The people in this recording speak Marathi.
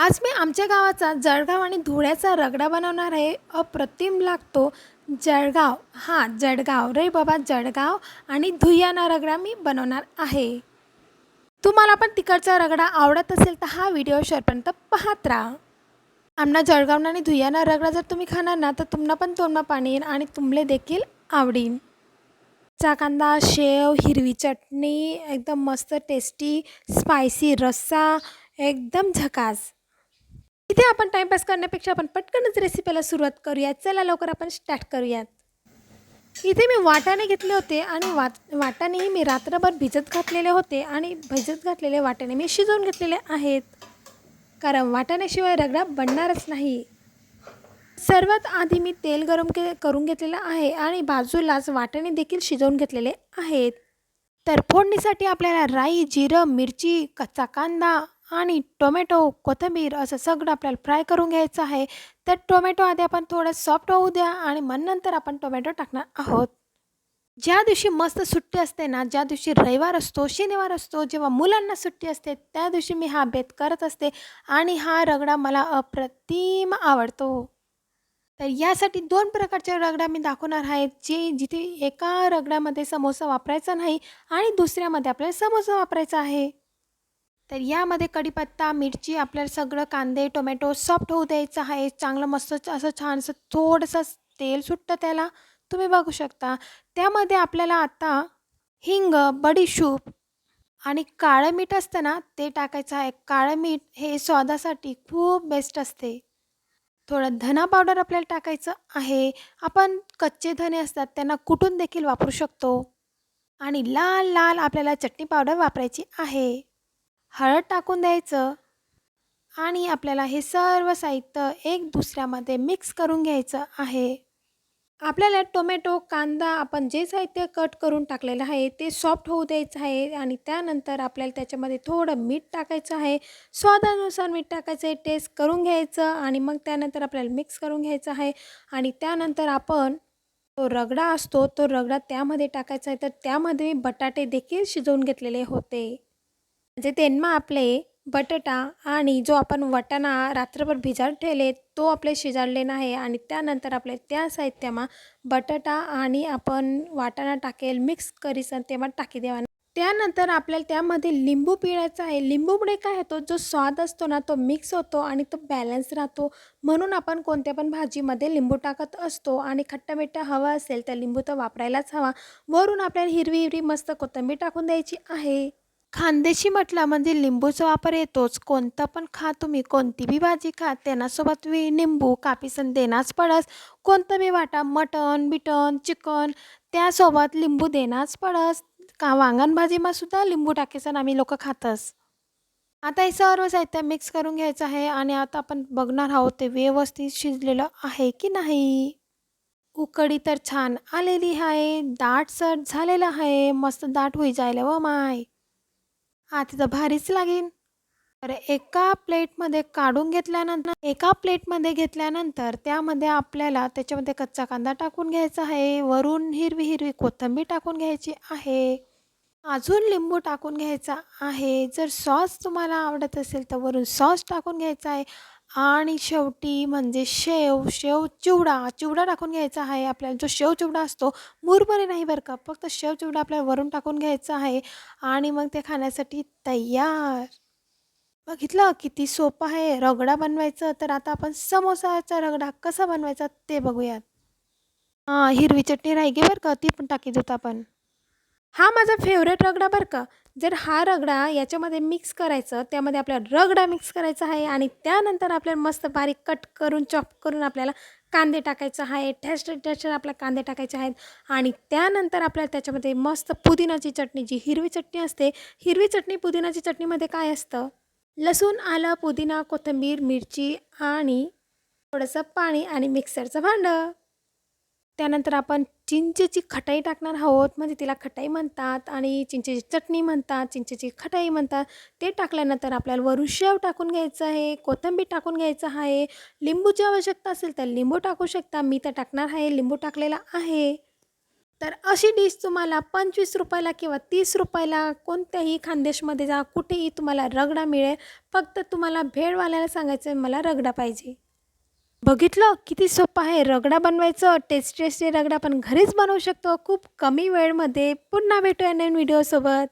आज मी आमच्या गावाचा जळगाव आणि धुळ्याचा रगडा बनवणार आहे. अप्रतिम लागतो. जळगाव हां जळगाव. रे बाबा जळगाव आणि धुयाना रगडा मी बनवणार आहे. तुम्हाला पण तिकडचा रगडा आवडत असेल तर हा व्हिडिओ शेअरपर्यंत पाहत राहा. आमना जळगाव आणि धुयाना रगडा जर तुम्ही खाणार ना तर तुम्हाला पण तोंडमा पाणी येईल आणि तुमले देखील आवडीन चा कांदा शेव हिरवी चटणी एकदम मस्त टेस्टी स्पायसी रस्सा एकदम झकास. इथे आपण टाईमपास करण्यापेक्षा आपण पटकनच रेसिपीला सुरुवात करूयात. चला लवकर आपण स्टार्ट करूयात. इथे मी वाटाणे घेतले होते आणि वाट वाटाणेही मी रात्रभर भिजत घातलेले होते आणि भिजत घातलेले वाटाणे मी शिजवून घेतलेले आहेत. कारण वाटाण्याशिवाय रगडा बनणारच नाही. सर्वात आधी मी तेल गरम के करून घेतलेलं आहे आणि बाजूलाच वाटाणे देखील शिजवून घेतलेले आहेत. तर फोडणीसाठी आपल्याला राई जिरं मिरची कच्चा कांदा आणि टोमॅटो कोथिंबीर असं सगळं आपल्याला फ्राय करून घ्यायचं आहे. तर टोमॅटो आधी आपण थोडं सॉफ्ट होऊ द्या आणि मग नंतर आपण टोमॅटो टाकणार आहोत. ज्या दिवशी मस्त सुट्टी असते ना ज्या दिवशी रविवार असतो शनिवार असतो जेव्हा मुलांना सुट्टी असते त्या दिवशी मी हा बेत करत असते आणि हा रगडा मला अप्रतिम आवडतो. तर यासाठी दोन प्रकारचे रगडा मी दाखवणार आहेत जे जिथे एका रगड्यामध्ये समोसा वापरायचा नाही आणि दुसऱ्यामध्ये आपल्याला समोसा वापरायचा आहे. तर यामध्ये कढीपत्ता मिरची आपल्याला सगळं कांदे टोमॅटो सॉफ्ट होऊ द्यायचं आहे. चांगलं मस्त असं छानसं थोडंसं तेल सुटतं त्याला. तुम्ही बघू शकता. त्यामध्ये आपल्याला आता हिंग बडीशूप आणि काळं मीठ असतं ना ते टाकायचं आहे. काळं मीठ हे स्वादासाठी खूप बेस्ट असते. थोडं धना पावडर आपल्याला टाकायचं आहे. आपण कच्चे धने असतात त्यांना कुटून देखील वापरू शकतो. आणि लाल लाल आपल्याला चटणी पावडर वापरायची आहे. हळद टाकून द्यायचं आणि आपल्याला हे सर्व साहित्य एक दुसऱ्यामध्ये मिक्स करून घ्यायचं आहे. आपल्याला टोमॅटो कांदा आपण जे साहित्य कट करून टाकलेलं आहे ते सॉफ्ट होऊ द्यायचं आहे आणि त्यानंतर आपल्याला त्याच्यामध्ये थोडं मीठ टाकायचं आहे. स्वादानुसार मीठ टाकायचं आहे टेस्ट करून घ्यायचं आणि मग त्यानंतर आपल्याला मिक्स करून घ्यायचं आहे. आणि त्यानंतर आपण तो रगडा असतो तो रगडा त्यामध्ये टाकायचा आहे. तर त्यामध्ये मी बटाटे देखील शिजवून घेतलेले होते. म्हणजे त्यांना आपले बटाटा आणि जो आपण वाटाणा रात्रभर भिजत ठेवले तो आपले शिजाडले नाही आणि त्यानंतर आपले त्या साहित्यामा बटाटा आणि आपण वाटाणा टाकेल मिक्स करीसन तेव्हा टाकी देवा त्यानंतर आपल्याला त्यामध्ये लिंबू पिळायचा आहे. लिंबूमुळे काय होतो? जो स्वाद असतो ना तो मिक्स होतो आणि तो बॅलन्स राहतो. म्हणून आपण कोणत्या पण भाजीमध्ये लिंबू टाकत असतो आणि खट्टामिठा हवा असेल तर लिंबू तर वापरायलाच हवा. वरून आपल्याला हिरवी हिरवी मस्त कोथिंबीर टाकून द्यायची आहे. खानदेशी म्हटलं म्हणजे लिंबूचा वापर येतोच. कोणतं पण खा तुम्ही. कोणती बी भाजी खा. त्यांनासोबत वी लिंबू कापीसन देणाच पडस. कोणतं बी वाटा मटन बिटन चिकन त्यासोबत लिंबू देणाच पडस. का वांगण भाजीमा सुद्धा लिंबू टाकेसन आम्ही लोक खातस. आता हे सर्व साहित्य मिक्स करून घ्यायचं आहे आणि आता आपण बघणार आहोत ते व्यवस्थित शिजलेलं आहे की नाही. उकडी तर छान आलेली आहे. दाटसट झालेलं आहे. मस्त दाट होई जायला व माय. हा तिथं भारीच लागेल तर एका प्लेटमध्ये काढून घेतल्यानंतर एका प्लेटमध्ये घेतल्यानंतर त्यामध्ये आपल्याला त्याच्यामध्ये कच्चा कांदा टाकून घ्यायचा आहे. वरून हिरवी हिरवी कोथिंबीर टाकून घ्यायची आहे. अजून लिंबू टाकून घ्यायचा आहे. जर सॉस तुम्हाला आवडत असेल तर वरून सॉस टाकून घ्यायचा आहे. आणि शेवटी म्हणजे शेव शेव चिवडा चिवडा टाकून घ्यायचा आहे आपल्याला. जो शेव चिवडा असतो मुरमुरे नाही बरं का. फक्त शेव चिवडा आपल्याला वरून टाकून घ्यायचा आहे आणि मग ते खाण्यासाठी तयार. बघितलं किती सोपं आहे. रगडा बनवायचं तर आता आपण समोसाचा रगडा कसा बनवायचा ते बघूयात. हां हिरवी चटणी राहिली बरं का ती पण टाकी देतो आपण. हा माझा फेवरेट रगडा बरं का. जर हा रगडा याच्यामध्ये मिक्स करायचं त्यामध्ये आपल्याला रगडा मिक्स करायचा आहे आणि त्यानंतर आपल्याला मस्त बारीक कट करून चॉप करून आपल्याला कांदे टाकायचं आहे ठेस्ट टेस्ट आपल्याला कांदे टाकायचे आहेत आणि त्यानंतर आपल्याला त्याच्यामध्ये मस्त पुदिनाची चटणी जी हिरवी चटणी असते हिरवी चटणी पुदिनाची चटणीमध्ये काय असतं? लसूण आलं पुदिना कोथिंबीर मिरची आणि थोडंसं पाणी आणि मिक्सरचं भांडं. त्यानंतर आपण चिंचेची खटाई टाकणार आहोत. म्हणजे तिला खटाई म्हणतात आणि चिंचेची चटणी म्हणतात चिंचेची खटाई म्हणतात. ते टाकल्यानंतर आपल्याला वरून शेव टाकून घ्यायचं आहे कोथिंबीर टाकून घ्यायचं आहे. लिंबूची आवश्यकता असेल तर लिंबू टाकू शकता. मी तर टाकणार आहे लिंबू टाकलेला आहे. तर अशी डिश तुम्हाला पंचवीस रुपयाला किंवा तीस रुपयाला कोणत्याही खानदेशमध्ये जा कुठेही तुम्हाला रगडा मिळेल. फक्त तुम्हाला भेळवाल्याला सांगायचं आहे मला रगडा पाहिजे. बघितलं किती सोपं आहे. रगडा बनवायचं टेस्टी टेस्टी रगडा पण घरीच बनवू शकतो. खूप कमी वेळमध्ये पुन्हा भेटूया नवीन व्हिडिओसोबत